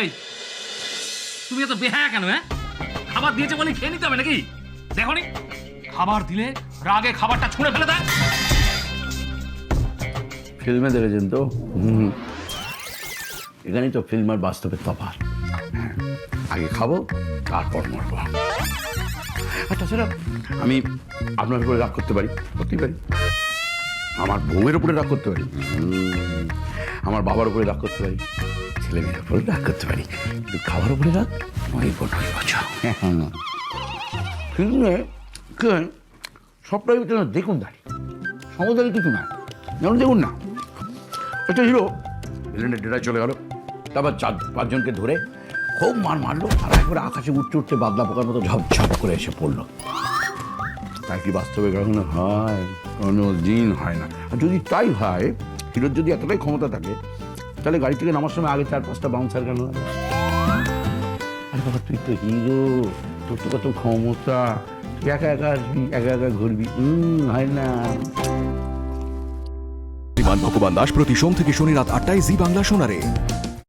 এই তুমি এত বেহায়া কেন হ্যাঁ? খাবার দিয়েছে বলে খেয়ে নিতে হবে নাকি? দেখো খাবার দিলে রাগে খাবারটা ছুঁড়ে ফেলে দেয়। ফিল্মে দেখেছেন তো? এখানেই তো ফিল্ম আর বাস্তবের তফাৎ। হ্যাঁ, আগে খাব তারপর মরবো। আর তাছাড়া আমি আপনার উপরে রাগ করতে পারি করতেই পারি। আমার বউয়ের উপরে রাগ করতে পারি। আমার বাবার উপরে রাগ করতে পারি। ছেলে মেয়ের উপরে রাগ করতে পারি। কিন্তু খাবার উপরে রাগ নইব নইব ফিল্মে কে সবটাই ভিতরে দেখুন দাঁড়িয়ে। সমুদ্রের কিছু না যেমন দেখুন না। এটা হিরো ভিলেনের ডেটায় চলে গেল। তারপর চার, পাঁচজনকে ধরে খুব মার মারলো, আর একবারে আকাশে উঠতে উঠতে বাদলা পোকার মতো ঝপ ঝপ করে এসে পড়ল। তাই কি বাস্তবে কখনো হয়? কোনো দিন হয় না। আর যদি তাই হয়, হিরোর যদি এতটাই ক্ষমতা থাকে তাহলে গাড়ি থেকে নামার সময় আগে চার পাঁচটা বাউন্সার কেন? আরে বাবা, তুই তো হিরো তোর তো কত ক্ষমতা। তুই একা একা আসবি, একা একা ঘুরবি। হয় না। ভগবান দাস প্রতি সোম থেকে শনি রাত আটটায় জি বাংলা শোনারে